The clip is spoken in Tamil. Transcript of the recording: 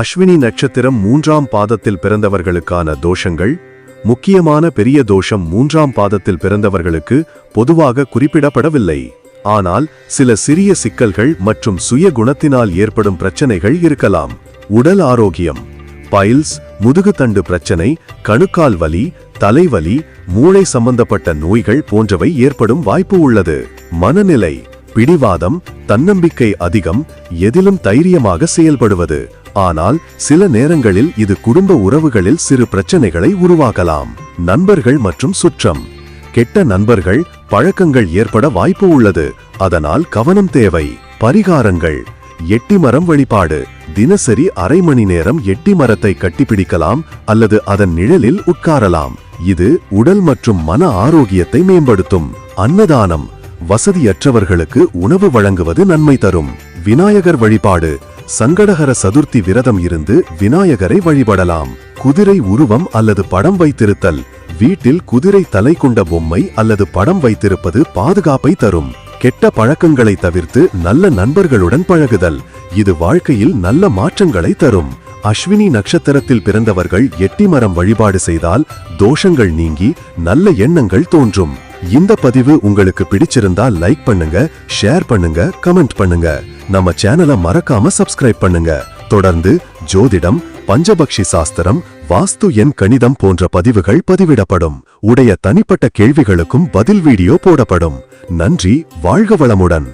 அஸ்வினி நட்சத்திரம் மூன்றாம் பாதத்தில் பிறந்தவர்களுக்கான தோஷங்கள் முக்கியமான பெரிய தோஷம் மூன்றாம் பாதத்தில் பிறந்தவர்களுக்கு பொதுவாக குறிப்பிடப்படவில்லை. ஆனால் சில சிறிய சிக்கல்கள் மற்றும் சுய குணத்தினால் ஏற்படும் பிரச்சனைகள் இருக்கலாம். உடல் ஆரோக்கியம் பைல்ஸ் முதுகுத்தண்டு பிரச்சனை கணுக்கால் வலி தலைவலி மூளை சம்பந்தப்பட்ட நோய்கள் போன்றவை ஏற்படும் வாய்ப்பு உள்ளது. மனநிலை பிடிவாதம் தன்னம்பிக்கை அதிகம் எதிலும் தைரியமாக செயல்படுவது ஆனால் சில நேரங்களில் இது குடும்ப உறவுகளில் சிறு பிரச்சனைகளை உருவாக்கலாம். நண்பர்கள் மற்றும் சுற்றம். கெட்ட நண்பர்கள் பழக்கங்கள் ஏற்பட வாய்ப்பு உள்ளது. அதனால் கவனம் தேவை. பரிகாரங்கள். எட்டி மரம் வழிபாடு. தினசரி அரை மணி நேரம் எட்டி மரத்தை கட்டிப்பிடிக்கலாம் அல்லது அதன் நிழலில் உட்காரலாம். இது உடல் மற்றும் மன ஆரோக்கியத்தை மேம்படுத்தும். அன்னதானம். வசதியற்றவர்களுக்கு உணவு வழங்குவது நன்மை தரும். விநாயகர் வழிபாடு. சங்கடகர சதுர்த்தி விரதம் இருந்து விநாயகரை வழிபடலாம். குதிரை உருவம் அல்லது படம் வைத்திருத்தல். வீட்டில் குதிரை தலை கொண்ட பொம்மை அல்லது படம் வைத்திருப்பது பாதுகாப்பை தரும். கெட்ட பழக்கங்களை தவிர்த்து நல்ல நண்பர்களுடன் பழகுதல். இது வாழ்க்கையில் நல்ல மாற்றங்களை தரும். அஸ்வினி நட்சத்திரத்தில் பிறந்தவர்கள் எட்டி மரம் வழிபாடு செய்தால் தோஷங்கள் நீங்கி நல்ல எண்ணங்கள் தோன்றும். இந்த பதிவு உங்களுக்கு பிடிச்சிருந்தா லைக் பண்ணுங்க ஷேர் பண்ணுங்க கமெண்ட் பண்ணுங்க. நம்ம சேனலை மறக்காம சப்ஸ்கிரைப் பண்ணுங்க. தொடர்ந்து ஜோதிடம் பஞ்சபக்ஷி சாஸ்திரம் வாஸ்து எண் கணிதம் போன்ற பதிவுகள் பதிவிடப்படும். உடைய தனிப்பட்ட கேள்விகளுக்கும் பதில் வீடியோ போடப்படும். நன்றி வாழ்க வளமுடன்.